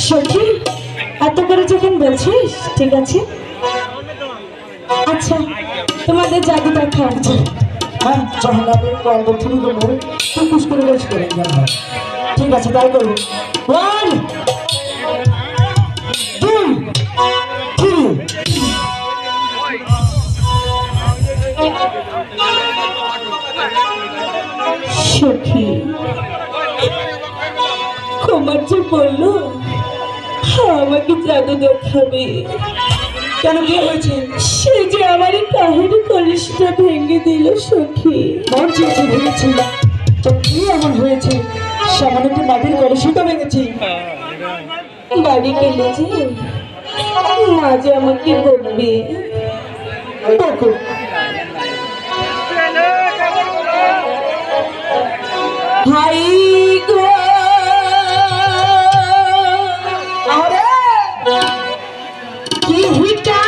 সখী এত করে যখন বলছিস ঠিক আছে? আচ্ছা তোমাদের জাদু দেখা উচিত হ্যাঁ যখন আপনি কল শুরু করব টুকুস করে বেশ করে ঠিক আছে তাই করব। ওয়ান দুই থ্রি সখী কুমার যে বলল আমাকে জাদু দেখাবে। কেন কি হয়েছে? সে যে আমার কাহিনী ভেঙে দিল সখী। মন চেয়েছে ভেঙেছি। তো কি এমন হয়েছে? সামান্য একটু মাটির কলসিটা ভেঙেছি। বাড়ি গেলে যে মা যে আমাকে ভাই গো আরে কি হিটা